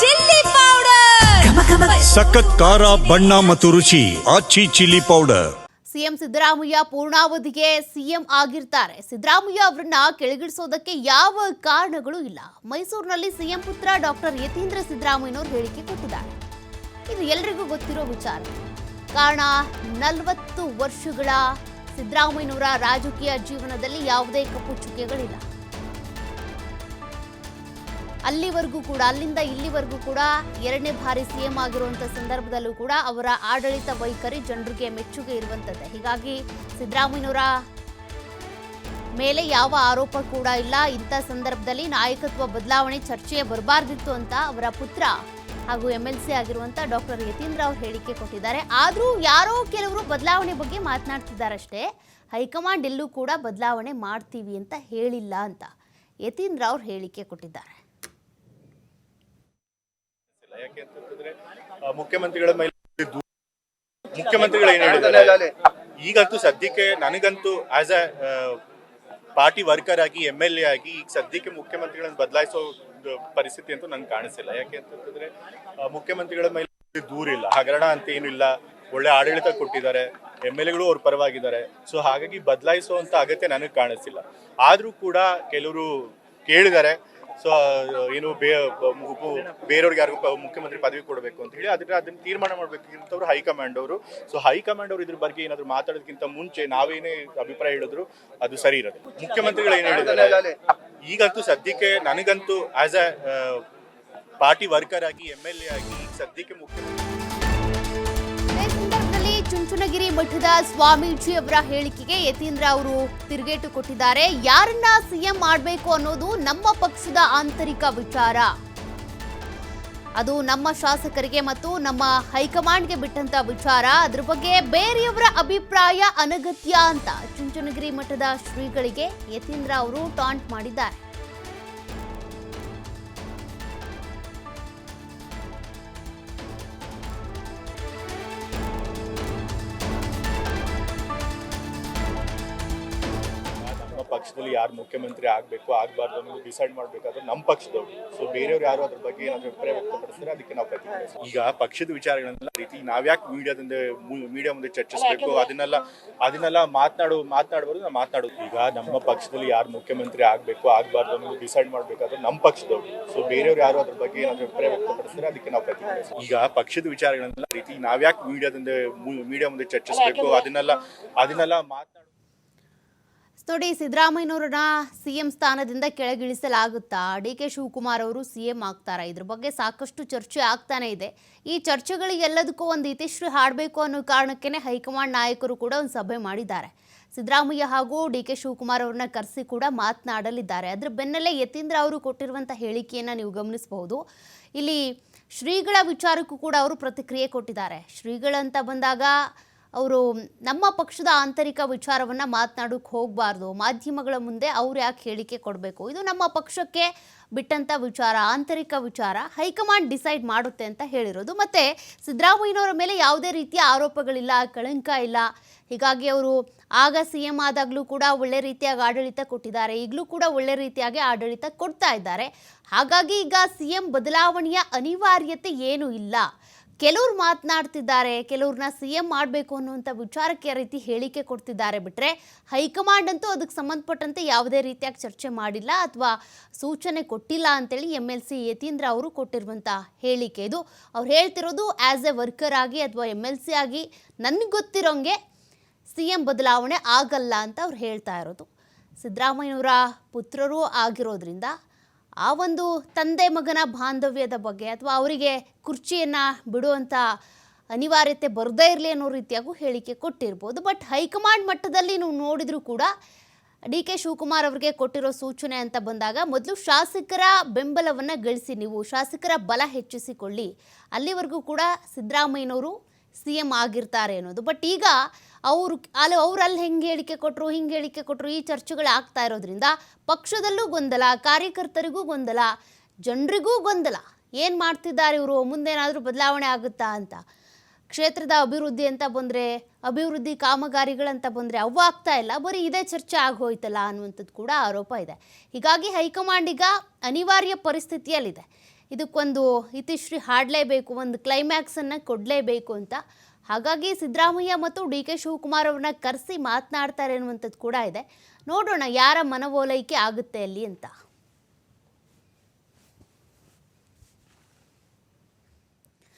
Chilli powder. ಸಖತ್ ಖಾರ ಬಣ್ಣ ಮತ್ತು ರುಚಿ Aachi chilli powder. CM Siddaramaiah ಪೂರ್ಣಾವಧಿಗೆ CM ಆಗಿರ್ತಾರೆ. ಸಿದ್ದರಾಮಯ್ಯ ಅವರನ್ನ ಕೆಳಗಿಡಿಸೋದಕ್ಕೆ ಯಾವ ಕಾರಣಗಳು ಇಲ್ಲ. ಮೈಸೂರಿನಲ್ಲಿ ಸಿಎಂ ಪುತ್ರ ಡಾಕ್ಟರ್ ಯತೀಂದ್ರ ಸಿದ್ದರಾಮಯ್ಯನವರು ಹೇಳಿಕೆ ಕೊಟ್ಟಿದ್ದಾರೆ. ಇದು ಎಲ್ರಿಗೂ ಗೊತ್ತಿರೋ ವಿಚಾರ. ಕಾರಣ ನಲವತ್ತು ವರ್ಷಗಳ ಸಿದ್ದರಾಮಯ್ಯನವರ ರಾಜಕೀಯ ಜೀವನದಲ್ಲಿ ಯಾವುದೇ ಕಪ್ಪು ಚುಕ್ಕೆಗಳಿಲ್ಲ. ಅಲ್ಲಿವರೆಗೂ ಕೂಡ, ಅಲ್ಲಿಂದ ಇಲ್ಲಿವರೆಗೂ ಕೂಡ ಎರಡನೇ ಬಾರಿ ಸಿಎಂ ಆಗಿರುವಂಥ ಸಂದರ್ಭದಲ್ಲೂ ಕೂಡ ಅವರ ಆಡಳಿತ ವೈಖರಿ ಜನರಿಗೆ ಮೆಚ್ಚುಗೆ ಇರುವಂತದ್ದು. ಹೀಗಾಗಿ ಸಿದ್ದರಾಮಯ್ಯನವರ ಮೇಲೆ ಯಾವ ಆರೋಪ ಕೂಡ ಇಲ್ಲ. ಇಂಥ ಸಂದರ್ಭದಲ್ಲಿ ನಾಯಕತ್ವ ಬದಲಾವಣೆ ಚರ್ಚೆಯೇ ಬರಬಾರ್ದಿತ್ತು ಅಂತ ಅವರ ಪುತ್ರ ಹಾಗೂ ಎಂ ಎಲ್ ಸಿ ಆಗಿರುವಂಥ ಡಾಕ್ಟರ್ ಯತೀಂದ್ರ ರಾವ್ ಹೇಳಿಕೆ ಕೊಟ್ಟಿದ್ದಾರೆ. ಆದರೂ ಯಾರೋ ಕೆಲವರು ಬದಲಾವಣೆ ಬಗ್ಗೆ ಮಾತನಾಡ್ತಿದ್ದಾರಷ್ಟೇ. ಹೈಕಮಾಂಡ್ ಎಲ್ಲೂ ಕೂಡ ಬದಲಾವಣೆ ಮಾಡ್ತೀವಿ ಅಂತ ಹೇಳಿಲ್ಲ ಅಂತ ಯತೀಂದ್ರ ರಾವ್ ಹೇಳಿಕೆ ಕೊಟ್ಟಿದ್ದಾರೆ. ಯಾಕೆ ಅಂತಂದ್ರೆ ಮುಖ್ಯಮಂತ್ರಿಗಳ ಮೇಲೆ ಮುಖ್ಯಮಂತ್ರಿಗಳು ಏನ್ ಹೇಳಿದ್ದಾರೆ? ಈಗಂತೂ ಸದ್ಯಕ್ಕೆ ನನಗಂತೂ ಆಸ್ ಅ ಪಾರ್ಟಿ ವರ್ಕರ್ ಆಗಿ ಎಂ ಎಲ್ ಎ ಆಗಿ ಈಗ ಸದ್ಯಕ್ಕೆ ಮುಖ್ಯಮಂತ್ರಿಗಳನ್ನ ಬದಲಾಯಿಸೋ ಪರಿಸ್ಥಿತಿ ಅಂತೂ ನಂಗೆ ಕಾಣಿಸಿಲ್ಲ. ಯಾಕೆ ಅಂತಂದ್ರೆ ಮುಖ್ಯಮಂತ್ರಿಗಳ ಮೇಲೆ ದೂರ ಇಲ್ಲ ಹಗರಣ ಅಂತ ಏನಿಲ್ಲ ಒಳ್ಳೆ ಆಡಳಿತ ಕೊಟ್ಟಿದ್ದಾರೆ. ಎಂ ಎಲ್ ಎಗಳು ಅವ್ರ ಪರವಾಗಿದ್ದಾರೆ. ಸೊ ಹಾಗಾಗಿ ಬದಲಾಯಿಸುವಂತ ಅಗತ್ಯ ನನಗೆ ಕಾಣಿಸಿಲ್ಲ. ಆದ್ರೂ ಕೂಡ ಕೆಲವರು ಕೇಳಿದ್ದಾರೆ ಸೊ ಏನು ಬೇ ಬೇರೆಯವ್ರಿಗೆ ಯಾರಿಗೂ ಮುಖ್ಯಮಂತ್ರಿ ಪದವಿ ಕೊಡಬೇಕು ಅಂತ ಹೇಳಿ ಅದನ್ನ ಅದನ್ನ ತೀರ್ಮಾನ ಮಾಡಬೇಕಂತವ್ರು ಹೈಕಮಾಂಡ್ ಅವರು. ಸೊ ಹೈಕಮಾಂಡ್ ಅವರು ಇದ್ರ ಬಗ್ಗೆ ಏನಾದ್ರು ಮಾತಾಡೋದಕ್ಕಿಂತ ಮುಂಚೆ ನಾವೇನೇ ಅಭಿಪ್ರಾಯ ಹೇಳಿದ್ರು ಅದು ಸರಿ ಇರೋದು ಮುಖ್ಯಮಂತ್ರಿಗಳು ಏನು ಹೇಳಿದ್ದಾರೆ? ಈಗಂತೂ ಸದ್ಯಕ್ಕೆ ನನಗಂತೂ ಆಸ್ ಅ ಪಾರ್ಟಿ ವರ್ಕರ್ ಆಗಿ ಎಂ ಎಲ್ ಎ ಆಗಿ ಸದ್ಯಕ್ಕೆ ಮುಖ್ಯಮಂತ್ರಿ ಚುಂಚನಗಿರಿ ಮಠದ ಸ್ವಾಮೀಜಿ ಅವರ ಹೇಳಿಕೆಗೆ ಯತೀಂದ್ರ ಅವರು ತಿರುಗೇಟು ಕೊಟ್ಟಿದ್ದಾರೆ. ಯಾರನ್ನ ಸಿಎಂ ಮಾಡಬೇಕು ಅನ್ನೋದು ನಮ್ಮ ಪಕ್ಷದ ಆಂತರಿಕ ವಿಚಾರ. ಅದು ನಮ್ಮ ಶಾಸಕರಿಗೆ ಮತ್ತು ನಮ್ಮ ಹೈಕಮಾಂಡ್ಗೆ ಬಿಟ್ಟಂತ ವಿಚಾರ. ಅದ್ರ ಬಗ್ಗೆ ಬೇರೆಯವರ ಅಭಿಪ್ರಾಯ ಅನಗತ್ಯ ಅಂತ ಚುಂಚನಗಿರಿ ಮಠದ ಶ್ರೀಗಳಿಗೆ ಯತೀಂದ್ರ ಅವರು ಟಾಂಟ್ ಮಾಡಿದ್ದಾರೆ. ಪಕ್ಷದಲ್ಲಿ ಯಾರು ಮುಖ್ಯಮಂತ್ರಿ ಆಗಬೇಕು ಆಗಬಾರ್ದು ಅನ್ನೋದು ಡಿಸೈಡ್ ಮಾಡಬೇಕಾದ್ರೆ ನಮ್ಮ ಪಕ್ಷದವರು. ಸೊ ಬೇರೆಯವ್ರು ಯಾರು ಅದ್ರ ಬಗ್ಗೆ ಏನಾದರೂ ಅಭಿಪ್ರಾಯ ವ್ಯಕ್ತಪಡಿಸಿದ್ರೆ ಅದಕ್ಕೆ ನಾವು ಪ್ರತಿಕ್ರಿಯಿಸ್ತೀವಿ. ಈಗ ಪಕ್ಷದ ವಿಚಾರಗಳನ್ನೆಲ್ಲ ರೀತಿ ನಾವ್ಯಾಕೆ ಮೀಡಿಯಾದಿಂದ ಮೀಡಿಯಾ ಮುಂದೆ ಚರ್ಚಿಸಬೇಕು ಅದನ್ನೆಲ್ಲ ಅದನ್ನೆಲ್ಲ ಮಾತನಾಡು ಮಾತನಾಡಬಾರ್ದು ನಾವು ಮಾತನಾಡೋದು. ಈಗ ನಮ್ಮ ಪಕ್ಷದಲ್ಲಿ ಯಾರು ಮುಖ್ಯಮಂತ್ರಿ ಆಗಬೇಕು ಆಗಬಾರ್ದು ಅನ್ನೋದು ಡಿಸೈಡ್ ಮಾಡಬೇಕಾದ್ರೆ ನಮ್ಮ ಪಕ್ಷದವರು. ಸೊ ಬೇರೆಯವ್ರು ಯಾರು ಅದ್ರ ಬಗ್ಗೆ ಏನಾದರೂ ಅಭಿಪ್ರಾಯ ವ್ಯಕ್ತಪಡಿಸಿದ್ರೆ ಅದಕ್ಕೆ ನಾವು ಪ್ರತಿಕ್ರಿಯಿಸ್ತೀವಿ. ಈಗ ಪಕ್ಷದ ವಿಚಾರಗಳನ್ನೆಲ್ಲ ರೀತಿ ನಾವ್ಯಾಕೆ ಮೀಡಿಯಾದಿಂದ ಮೀಡಿಯಾ ಮುಂದೆ ಚರ್ಚಿಸಬೇಕು ಅದನ್ನೆಲ್ಲ ಅದನ್ನೆಲ್ಲ ಮಾತನಾಡು ನೋಡಿ, ಸಿದ್ದರಾಮಯ್ಯನವರನ್ನ ಸಿಎಂ ಸ್ಥಾನದಿಂದ ಕೆಳಗಿಳಿಸಲಾಗುತ್ತಾ? ಡಿ ಕೆ ಶಿವಕುಮಾರ್ ಅವರು ಸಿ ಎಂ ಆಗ್ತಾರಾ? ಇದ್ರ ಬಗ್ಗೆ ಸಾಕಷ್ಟು ಚರ್ಚೆ ಆಗ್ತಾನೆ ಇದೆ. ಈ ಚರ್ಚೆಗಳಿಗೆಲ್ಲದಕ್ಕೂ ಒಂದು ಇತಿಶ್ರೀ ಹಾಡಬೇಕು ಅನ್ನೋ ಕಾರಣಕ್ಕೇ ಹೈಕಮಾಂಡ್ ನಾಯಕರು ಕೂಡ ಒಂದು ಸಭೆ ಮಾಡಿದ್ದಾರೆ. ಸಿದ್ದರಾಮಯ್ಯ ಹಾಗೂ ಡಿ ಕೆ ಶಿವಕುಮಾರ್ ಅವ್ರನ್ನ ಕರೆಸಿ ಕೂಡ ಮಾತನಾಡಲಿದ್ದಾರೆ. ಅದ್ರ ಬೆನ್ನಲ್ಲೇ ಯತೀಂದ್ರ ಅವರು ಕೊಟ್ಟಿರುವಂಥ ಹೇಳಿಕೆಯನ್ನು ನೀವು ಗಮನಿಸಬಹುದು. ಇಲ್ಲಿ ಶ್ರೀಗಳ ವಿಚಾರಕ್ಕೂ ಕೂಡ ಅವರು ಪ್ರತಿಕ್ರಿಯೆ ಕೊಟ್ಟಿದ್ದಾರೆ. ಶ್ರೀಗಳಂತ ಬಂದಾಗ ಅವರು ನಮ್ಮ ಪಕ್ಷದ ಆಂತರಿಕ ವಿಚಾರವನ್ನು ಮಾತನಾಡೋಕೆ ಹೋಗಬಾರ್ದು. ಮಾಧ್ಯಮಗಳ ಮುಂದೆ ಅವ್ರು ಯಾಕೆ ಹೇಳಿಕೆ ಕೊಡಬೇಕು? ಇದು ನಮ್ಮ ಪಕ್ಷಕ್ಕೆ ಬಿಟ್ಟಂಥ ವಿಚಾರ, ಆಂತರಿಕ ವಿಚಾರ. ಹೈಕಮಾಂಡ್ ಡಿಸೈಡ್ ಮಾಡುತ್ತೆ ಅಂತ ಹೇಳಿರೋದು. ಮತ್ತು ಸಿದ್ದರಾಮಯ್ಯನವರ ಮೇಲೆ ಯಾವುದೇ ರೀತಿಯ ಆರೋಪಗಳಿಲ್ಲ, ಕಳಂಕ ಇಲ್ಲ. ಹೀಗಾಗಿ ಅವರು ಆಗ ಸಿ ಎಂ ಆದಾಗಲೂ ಕೂಡ ಒಳ್ಳೆ ರೀತಿಯಾಗಿ ಆಡಳಿತ ಕೊಟ್ಟಿದ್ದಾರೆ. ಈಗಲೂ ಕೂಡ ಒಳ್ಳೆ ರೀತಿಯಾಗಿ ಆಡಳಿತ ಕೊಡ್ತಾ ಇದ್ದಾರೆ. ಹಾಗಾಗಿ ಈಗ ಸಿ ಎಂ ಬದಲಾವಣೆಯ ಅನಿವಾರ್ಯತೆ ಏನೂ ಇಲ್ಲ. ಕೆಲವ್ರು ಮಾತನಾಡ್ತಿದ್ದಾರೆ ಕೆಲವ್ರನ್ನ ಸಿ ಎಂ ಮಾಡಬೇಕು ಅನ್ನುವಂಥ ವಿಚಾರಕ್ಕೆ ರೀತಿ ಹೇಳಿಕೆ ಕೊಡ್ತಿದ್ದಾರೆ ಬಿಟ್ಟರೆ ಹೈಕಮಾಂಡ್ ಅಂತೂ ಅದಕ್ಕೆ ಸಂಬಂಧಪಟ್ಟಂತೆ ಯಾವುದೇ ರೀತಿಯಾಗಿ ಚರ್ಚೆ ಮಾಡಿಲ್ಲ ಅಥವಾ ಸೂಚನೆ ಕೊಟ್ಟಿಲ್ಲ ಅಂತೇಳಿ ಎಂ ಎಲ್ ಸಿ ಯತೀಂದ್ರ ಅವರು ಕೊಟ್ಟಿರುವಂಥ ಹೇಳಿಕೆ ಇದು. ಅವ್ರು ಹೇಳ್ತಿರೋದು ಆ್ಯಸ್ ಎ ವರ್ಕರ್ ಆಗಿ ಅಥವಾ ಎಂ ಎಲ್ ಸಿ ಆಗಿ ನನಗೆ ಗೊತ್ತಿರೋಂಗೆ ಸಿ ಎಂ ಬದಲಾವಣೆ ಆಗಲ್ಲ ಅಂತ ಅವ್ರು ಹೇಳ್ತಾ ಇರೋದು. ಸಿದ್ದರಾಮಯ್ಯನವರ ಪುತ್ರರೂ ಆಗಿರೋದ್ರಿಂದ ಆ ಒಂದು ತಂದೆ ಮಗನ ಬಾಂಧವ್ಯದ ಬಗ್ಗೆ ಅಥವಾ ಅವರಿಗೆ ಕುರ್ಚಿಯನ್ನು ಬಿಡುವಂಥ ಅನಿವಾರ್ಯತೆ ಬರದೇ ಇರಲಿ ಅನ್ನೋ ರೀತಿಯಾಗೂ ಹೇಳಿಕೆ ಕೊಟ್ಟಿರ್ಬೋದು. ಬಟ್ ಹೈಕಮಾಂಡ್ ಮಟ್ಟದಲ್ಲಿ ನೀವು ನೋಡಿದರೂ ಕೂಡ ಡಿ ಕೆ ಶಿವಕುಮಾರ್ ಅವರಿಗೆ ಕೊಟ್ಟಿರೋ ಸೂಚನೆ ಅಂತ ಬಂದಾಗ ಮೊದಲು ಶಾಸಕರ ಬೆಂಬಲವನ್ನು ಗಳಿಸಿ ನೀವು, ಶಾಸಕರ ಬಲ ಹೆಚ್ಚಿಸಿಕೊಳ್ಳಿ. ಅಲ್ಲಿವರೆಗೂ ಕೂಡ ಸಿದ್ದರಾಮಯ್ಯನವರು ಸಿ ಎಂ ಆಗಿರ್ತಾರೆ ಅನ್ನೋದು. ಬಟ್ ಈಗ ಅವರು ಅಲ್ಲಿ ಅವರಲ್ಲಿ ಹೆಂಗೆ ಹೇಳಿಕೆ ಕೊಟ್ಟರು ಹಿಂಗೆ ಹೇಳಿಕೆ ಕೊಟ್ಟರು ಈ ಚರ್ಚೆಗಳು ಆಗ್ತಾ ಇರೋದ್ರಿಂದ ಪಕ್ಷದಲ್ಲೂ ಗೊಂದಲ, ಕಾರ್ಯಕರ್ತರಿಗೂ ಗೊಂದಲ, ಜನರಿಗೂ ಗೊಂದಲ. ಏನು ಮಾಡ್ತಿದ್ದಾರೆ ಇವರು? ಮುಂದೇನಾದರೂ ಬದಲಾವಣೆ ಆಗುತ್ತಾ ಅಂತ? ಕ್ಷೇತ್ರದ ಅಭಿವೃದ್ಧಿ ಅಂತ ಬಂದರೆ, ಅಭಿವೃದ್ಧಿ ಕಾಮಗಾರಿಗಳಂತ ಬಂದರೆ ಅವು ಆಗ್ತಾ ಇಲ್ಲ. ಬರೀ ಇದೇ ಚರ್ಚೆ ಆಗೋಯ್ತಲ್ಲ ಅನ್ನುವಂಥದ್ದು ಕೂಡ ಆರೋಪ ಇದೆ. ಹೀಗಾಗಿ ಹೈಕಮಾಂಡ್ ಈಗ ಅನಿವಾರ್ಯ ಪರಿಸ್ಥಿತಿಯಲ್ಲಿದೆ. ಇದಕ್ಕೊಂದು ಇತಿಶ್ರೀ ಹಾಡಲೇಬೇಕು, ಒಂದು ಕ್ಲೈಮ್ಯಾಕ್ಸನ್ನು ಕೊಡಲೇಬೇಕು ಅಂತ. ಹಾಗಾಗಿ ಸಿದ್ದರಾಮಯ್ಯ ಮತ್ತು ಡಿ ಕೆ ಶಿವಕುಮಾರ್ ಅವ್ರನ್ನ ಕರೆಸಿ ಮಾತನಾಡ್ತಾರೆ ಅನ್ನುವಂಥದ್ದು ಕೂಡ ಇದೆ. ನೋಡೋಣ ಯಾರ ಮನವೋಲೈಕೆ ಆಗುತ್ತೆ ಅಲ್ಲಿ ಅಂತ.